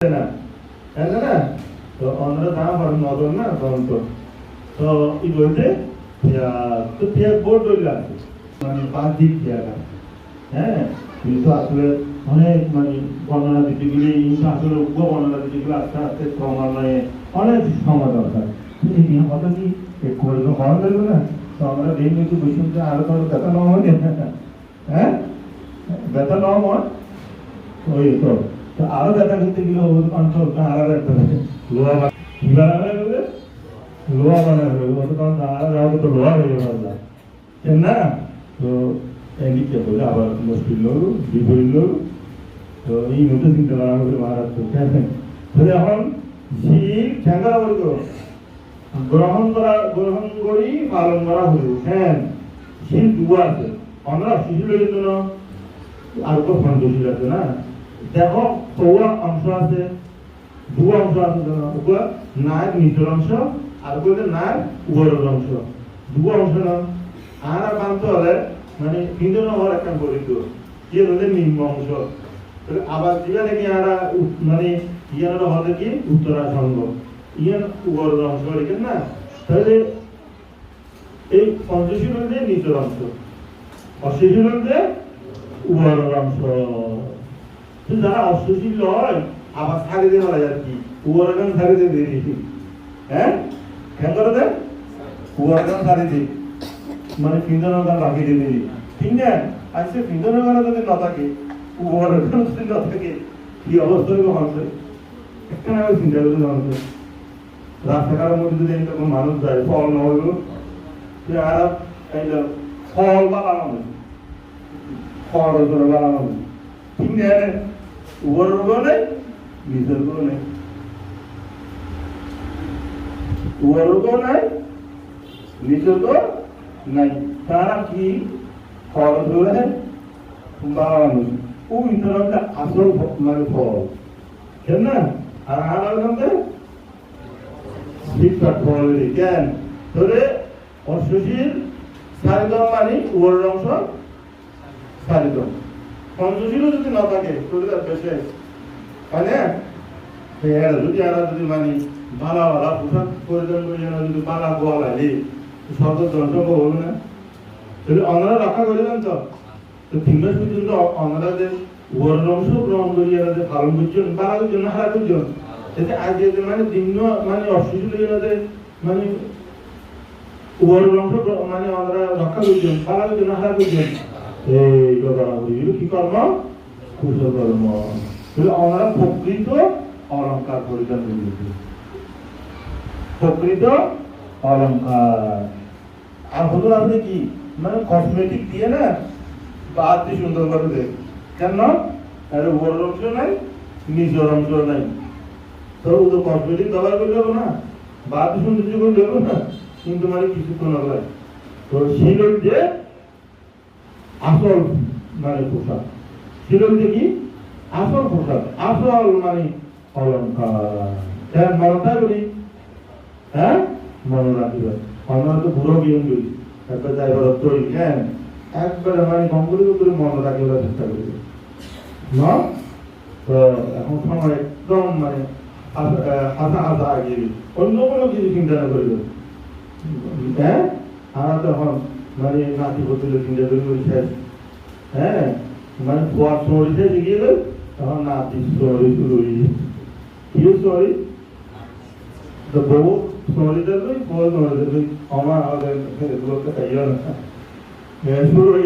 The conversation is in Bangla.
না। তো মানে পাঁচ দিক হ্যাঁ মানে বর্ণনা দিতে আসলে উগ্র বর্ণনা দিতে গেলে আস্তে আস্তে ক্রমান্বয়ে অনেক সময় দরকার। এই কথা হওয়া না? তো আমরা দিন কিন্তু বুঝুন যে আরও তো ব্যথা নেওয়া হয়? হ্যাঁ? ব্যথা নেওয়া ওই তো। আরও ব্যথা করতে গেলে ওর কন্ট্রোল আলাদা একটা লোহা বানাবে হবে লোহা বানাবে হবে ওটা তখন আলাদা হবে তো লোহা হয়ে যাবে কেন না? তো এদিকে হলে আবার মুশকিল লোক বিপরীত লোক তো এই মতো চিন্তা করা হবে কেন তাহলে এখন শীত ঠেঙ্গা বলব গ্রহণ করা, গ্রহণ করি, পালন করা হলো হ্যাঁ। শীত দুয়া আছে। আমরা শিশুদের জন্য আর তো সন্তোষী আছে না? দেখো চৌড়া অংশ আছে দু অংশ আছে ওগুলো নায়ের নিচের অংশ, আর ওগুলো নায়ের উপরের অংশ। দু অংশ না। আর বানতে হলে মানে তিনজন হওয়ার একটা বলিত ইয়ে হলে নিম্ন অংশ? আবার যেটা নাকি আর মানে ইয়ানোর হলে কি? উত্তরাখণ্ড। ইয়ান উপরের অংশ লিখেন না? তাহলে এই পঞ্চশীল হলে নিচের অংশ। অশীল হলে উপরের অংশ। তো যারা অশ্বশীল নয় আবার ছাড়ি দিয়ে বলা যায় কি? উয়ারগান ছাড়ি দিয়ে দিয়ে। হ্যাঁ? কেন করে দেন উয়ারগান ছাড়ি দিই মানে পিন্দনের গান রাখি দিয়ে দিই ঠিক না? আজকে পিন্দনের গান যদি না থাকে উয়ারগান যদি না থাকে, কি অবস্থা হইব মানুষের? একটা না চিন্তা করতে মানুষের। রাস্তাঘাটের মধ্যে যদি এরকম মানুষ যায়, ফল না হইল যে আর ফল বানানো ফল বানানো ঠিক না? উপর নেই নিচের নেই উপর নাই নিচের নাই। তারা কি? খরচ হলে বাড়ানো ও ভিতরে একটা আসল মানে ফল। কেন না? আর আর মধ্যে ঠিকঠাক ফল। কেন? ধরে অশ্বশীল সারিদম মানে উপরের অংশ সারিদম পঞ্চশীলও যদি না থাকে তার পেশে মানে এরা যদি এরা যদি মানে বালা বালা পোশাক পরিধান করে যেন যদি বালা গোয়া লাগে শব্দ দর্শক হবে না। তাহলে অনারা রক্ষা করে দেন তো। তো তিন মাস পর্যন্ত অনারাদের অংশ গ্রহণ করি, এরা যে পালন করছেন বালা করছেন না, হারা করছেন এতে আগে যে মানে দিন মানে অসুস্থ এরাদের মানে ওয়ার্ড অংশ মানে আমরা রক্ষা করছেন বালা করছেন না, হারা করছেন এই কথা এগুলো কি কর্ম কুশল কর্ম তাহলে আমরা প্রকৃত অলঙ্কার পরিধান করি প্রকৃত অলঙ্কার আর হলো আপনি কি? মানে কসমেটিক দিয়ে না? দিয়ে সুন্দর করে দেখ কেন? আর উপরের অংশ নাই নিচের অংশ নাই। তো তো কসমেটিক ব্যবহার করলে হবে না। দিয়ে সৌন্দর্য করলে হবে না। কিন্তু মানে কিছুক্ষণ হবে। তো সেই যে আসল মানে পোশাক। যে কি আসল পোশাক আসল মানে অলঙ্কার হ্যাঁ মনটা করি হ্যাঁ মনে রাখিবে আমরা তো বুড়ো বিয়ন করি। একটা জায়গার তৈরি হ্যাঁ। একবারে মানে কম্পলি করে মনে রাখিবার চেষ্টা করি। না তো এখন সময় একদম মানে হাসা হাসা আগিয়ে অন্য কোনো কিছু চিন্তা না করিবে হ্যাঁ আমরা তখন মানে নাতি বদলে চিন্তা করে বলছে হ্যাঁ? মানে গোয়ার সরিতে গিয়ে গেল, তখন নাতি সরি শুরু হয়ে কি সরি তো বউ সরি দেবে বউ সরি দেবে আমার আমাদের এগুলোকে খাইও না শুরু হয়ে